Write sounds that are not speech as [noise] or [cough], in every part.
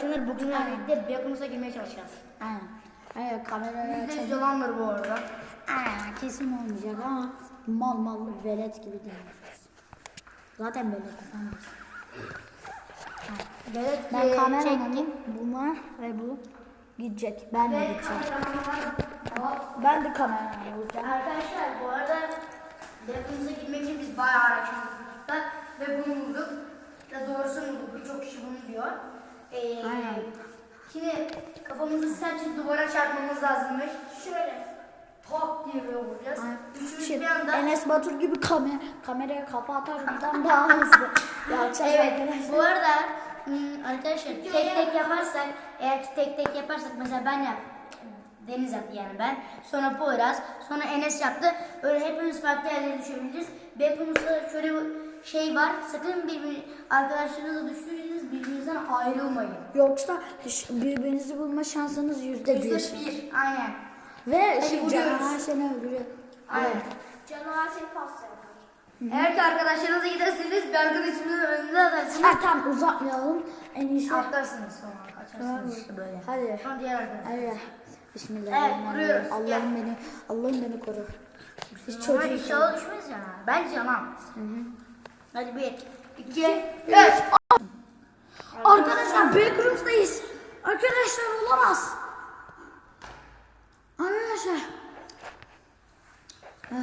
Arkadaşlar bugün birlikte Beyoğlu'na girmeye çalışacağız. Aynen. Evet kameraya Bizde açalım. yalandır bu arada. Aynen kesin olmayacak ama mal mal velet gibi değil. Zaten velet efendim. Evet, Ben kameramanım. Bunlar ve bu gidecek. Ben de Ve gideceğim. Ben de kameraman olacağım. Arkadaşlar bu arada Beyoğlu'na girmek için biz bayağı araştırdık ve bunu bulduk. Ya doğrusu bulduk. Birçok kişi bunu diyor. Ee, Aynen. Şimdi kafamızı sertçe duvara çarpmamız lazımmış. Şöyle top diye böyle vuracağız. Üçümüz Şey, bir anda Enes Batur gibi kamera, kameraya kafa atar bizden daha hızlı. Yapacağız [laughs] Evet. arkadaşlar. Bu arada arkadaşlar tek tek yaparsak eğer ki tek tek yaparsak mesela ben yap Deniz yaptı yani ben. Sonra Poyraz. Sonra Enes yaptı. Öyle hepimiz farklı yerlere düşebiliriz. Beklumuzda şöyle şey var. Sakın birbir arkadaşlarınızla düştüğünüz birbirinizden ayrılmayın. Yoksa birbirinizi bulma şansınız yüzde Yüzde bir. bir. Aynen. Ve vuruyoruz. canavar seni öldürüyor. Aynen. Canavar seni pas yapar. Eğer ki arkadaşlarınızla giderseniz bir arkadaşınızın önünde atarsınız. Ha tamam uzatmayalım. En iyisi. Atlarsınız sonra. Kaçarsınız işte böyle. Hadi. Sonra diğer arkadaş. Hadi. Bismillahirrahmanirrahim. vuruyoruz. Allah'ım beni, Allah'ım beni koru. Biz çocuğuz. inşallah düşmez ya. Ben canım. Hadi bir, iki, üç. Arkadaşlar Backrooms'dayız. Arkadaşlar olamaz. Arkadaşlar. Ah,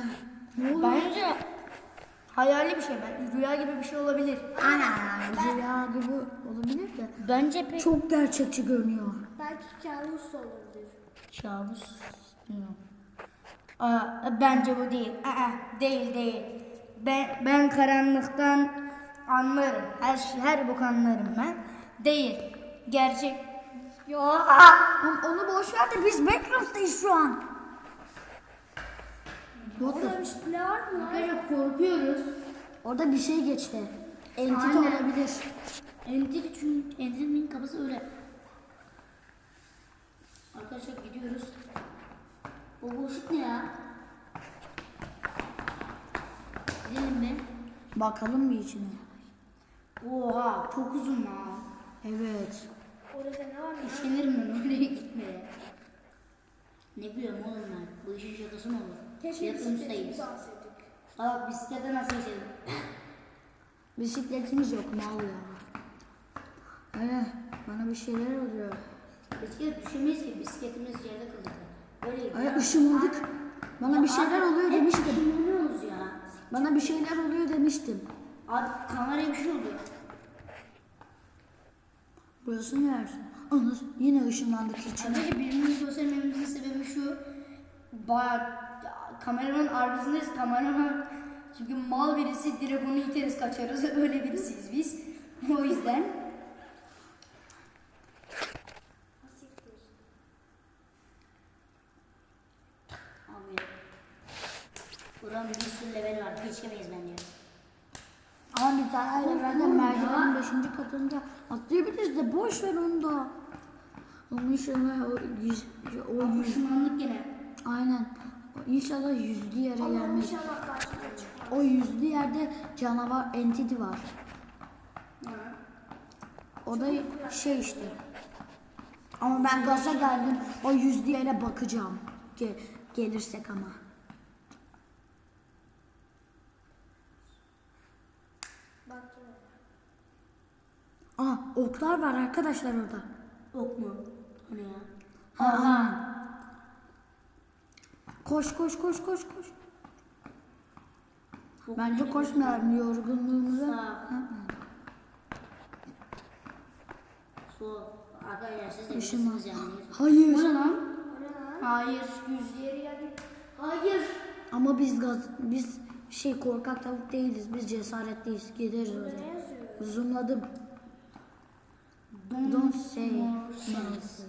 Ne oluyor? Bence hayali bir şey. Ben rüya gibi bir şey olabilir. Aynen. Rüya gibi olabilir de. Bence pek Çok gerçekçi görünüyor. Belki kabus olabilir. kabus. Aa, bence bu değil. Aa, değil değil. Ben ben karanlıktan anlarım. Her şey, her bok anlarım ben. Değil. Gerçek. Yo. Onu boş ver de biz Backrooms'dayız şu an. Orada bir şey var mı? Arkadaşlar korkuyoruz. Orada bir şey geçti. Entity Aynen. olabilir. Entity çünkü Entity'nin kafası öyle. Arkadaşlar gidiyoruz. O boşluk ne ya? Gidelim mi? Bakalım bir içine. Oha çok uzun lan. Evet. Orada ne var mı? Üşenirim ben oraya gitmeye. Ne biliyorum oğlum ben. Bu işin şakası mı olur? Keşke bisikletimizi alsaydık. Aa bisiklete nasıl geçelim? [laughs] Bisikletimiz yok mal ya. Evet, bana bir şeyler oluyor. Bisiklet düşemeyiz ki bisikletimiz yerde kalacak. Böyle Ay ışınlandık. Bana bir şeyler oluyor demiştim. Bana bir şeyler oluyor demiştim. Abi kameraya bir şey oldu. Burası neresi? Ana yine ışınlandık içine. Arkadaşlar birbirimizi göstermemizin sebebi şu. Bayağı kameranın arkasındayız. Kameraman çünkü mal birisi direkt onu iteriz kaçarız. [laughs] Öyle birisiyiz biz. [laughs] O yüzden. Asiktir. Buranın bir sürü level var. Geçemeyiz bence. Ama bir tane evrende merdivenin 5. katında atlayabiliriz de boş ver onu da. Ama inşallah o yüz, o yüz, Düşmanlık yine. aynen. İnşallah yüzlü yere Allah'ım gelmez. inşallah karşıma çıkmaz. O yüzlü yerde canavar entity var. O da şey işte. Ama ben gaza geldim. O yüzlü yere bakacağım. Ge- gelirsek ama. Bak yine. Aa oklar var arkadaşlar orada. Ok mu? Hani ya? Aha. Koş koş koş koş koş. Bence koşmayalım yorgunluğumuza. Sol. Arkadaşlar siz de Işınlan. bilirsiniz yani. [gasps] Hayır. Ne? O ne lan? Hayır. Yüz yeri geldi. Hayır. Ama biz gaz biz şey korkak tavuk değiliz. Biz cesaretliyiz. Gideriz oraya. Zoomladım. Don't say nonsense.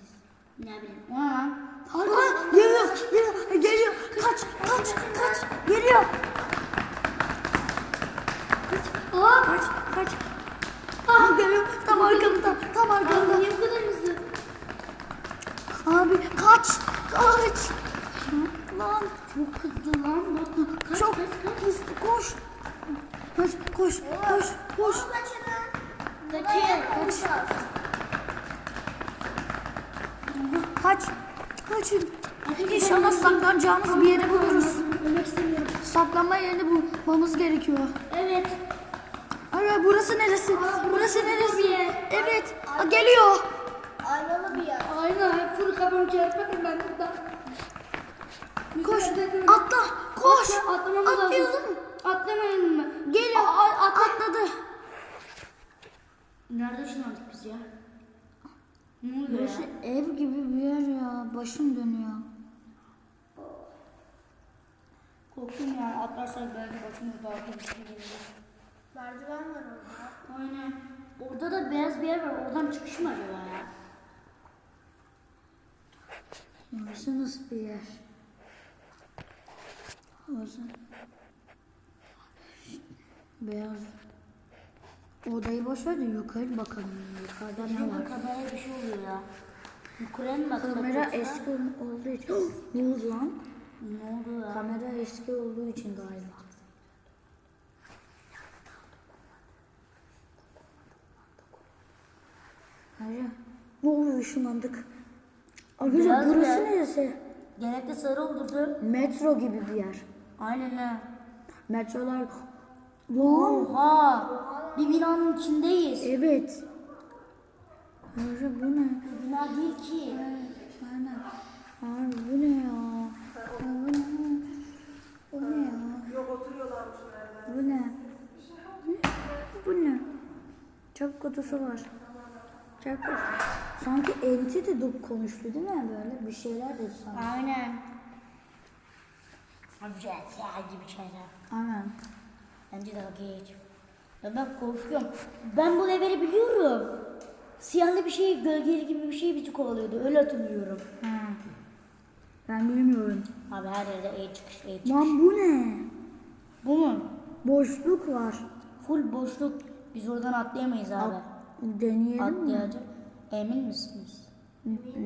Ne bileyim. O ne lan? Aa, geliyor, geliyor, geliyor. Kaç, kaç, kaç. Geliyor. Aa, kaç, kaç. Aa, geliyor. Tam arkamda, tam arkamda. Niye bu kadar hızlı? Abi kaç, kaç. Lan, Çok hızlı lan. Bak. Kaç, çok kaç, kaç. hızlı koş. Koş, koş, koş, koş. Kaçın. Kaçacağız. Kaç. Kaçın. İnşallah saklanacağımız bir yere buluruz. Saklanma yerini bulmamız gerekiyor. Evet. Ara burası neresi? Burası neresi? bir yer. Evet. Aa, geliyor. Aynalı bir yer. Aynen. Full kafamı çarpmadım ben burada. Koş. Atla. Koş. Atlamamız lazım. Atlayalım. Atlamayalım mı? Geliyor. Atladı. Nerede ışınlandık biz ya? Ne oluyor Burası ya? ev gibi bir yer ya. Başım dönüyor. Korktum ya. Atlarsak belki başımız daha kötü gelir. Merdiven var orada. Aynen. Orada da beyaz bir yer var. Oradan çıkış mı acaba ya? Burası nasıl bir yer? Burası. Beyaz. Odayı boş ver de yukarı bakalım. Yukarıda ne var? Kameraya bir şey oluyor ya. Yukarıya mı baksak Kamera yoksa? eski olduğu için. [gasps] ne oldu lan? Ne oldu ya? Kamera eski olduğu için galiba. Hayır. Ne oluyor ışınlandık? Arkadaşlar burası neresi? Genellikle sarı olurdu. Metro gibi bir yer. Aynen ha. Metrolar... Wow. Oha! Bir binanın içindeyiz. Evet. Arkadaşlar bu ne? Bina değil ki. Aynen. Abi bu ne ya? Ya Bu ne? Bu ne ya? Bu ne? Bu ne? Çöp kutusu var. Çöp kutusu. Sanki enti de konuştu değil mi böyle? Bir şeyler dedi sanki. Aynen. Abi ya gibi şeyler. Aynen. Bence de geç. Ya ben korkuyorum. Ben bu leveli biliyorum. Siyahlı bir şey, gölgeli gibi bir şey bizi kovalıyordu. Öyle hatırlıyorum. Ha. Ben bilmiyorum. Abi her yerde E çıkış, E çıkış. Lan bu ne? Bu mu? Boşluk var. Full boşluk. Biz oradan atlayamayız abi. Deneyelim mi? Atlayacak. Emin misiniz?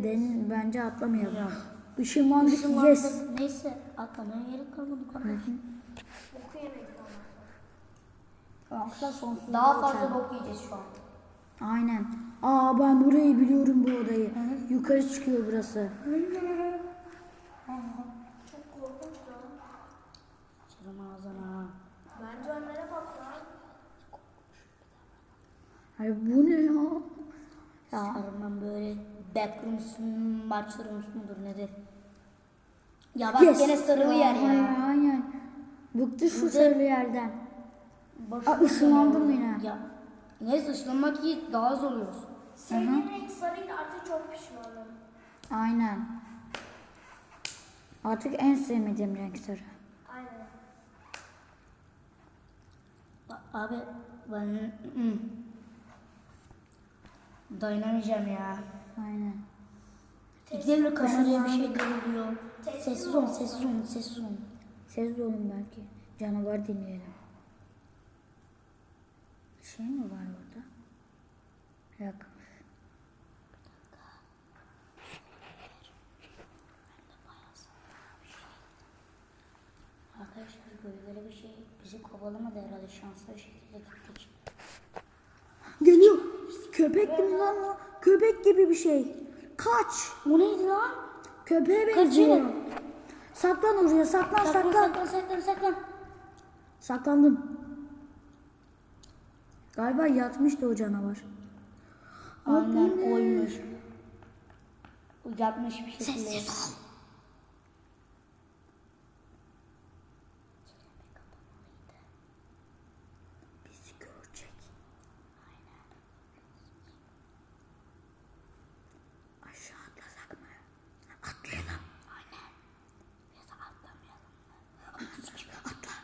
Den bence atlamayalım. Bilmiyorum. Işınlandık Işınlandık. yes. Neyse atlamaya gerek kalmadı kardeş. Oku yemedik ama. Sonsuz. Daha fazla bok yiyeceğiz şu an. Aynen. Aa ben burayı biliyorum bu odayı. Yukarı çıkıyor burası. Çok korkunç lan. Selam ağzına. Bence onlara bak lan. Ay bu ne ya? Ya Sarmam böyle backrooms maçlarımız mudur nedir? Ya bak yes. gene sarılı yer Aynen, ya. Aynen. Bıktı şu Burada- sarı yerden. Boş Aa, ışınlandım yine. Ya. Neyse ışınlanmak iyi daha az oluyoruz. Sevdiğim renk sarıydı artık çok pişmanım. Aynen. Artık en sevmediğim renk sarı. Aynen. A- Abi ben dayanamayacağım ya. Aynen. Gidelim de kameraya bir şey oluyor. Sessiz olun, sessiz olun, sessiz olun. Ses de olun belki. Canavar dinleyelim. Şey mi var orada? Yok. Arkadaşlar böyle bir şey bizi kovalamadı herhalde şanslı bir şekilde gittik. Geliyor. Köpek gibi lan o. Köpek gibi bir şey. Kaç. O neydi lan? Köpeğe Kaçıyor. benziyor. Saklan oraya saklan Saklan, saklan. saklan, saklan, saklan. Saklandım. Galiba yatmıştı o canavar. Aynen oymuş. Yatmış bir şekilde. Sessiz ol. Bizi görecek. Aşağı atlasak mı? Atlayalım. Aynen. Ya da atlamayalım mı? Atla.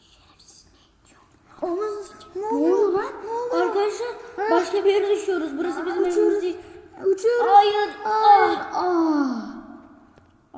Şerefsiz ne diyor? Aman ne Ne oluyor oldu lan? Ne oluyor? Arkadaşlar başka bir yere düşüyoruz. Burası bizim evimiz değil. Uçuyoruz. Hayır. Aa.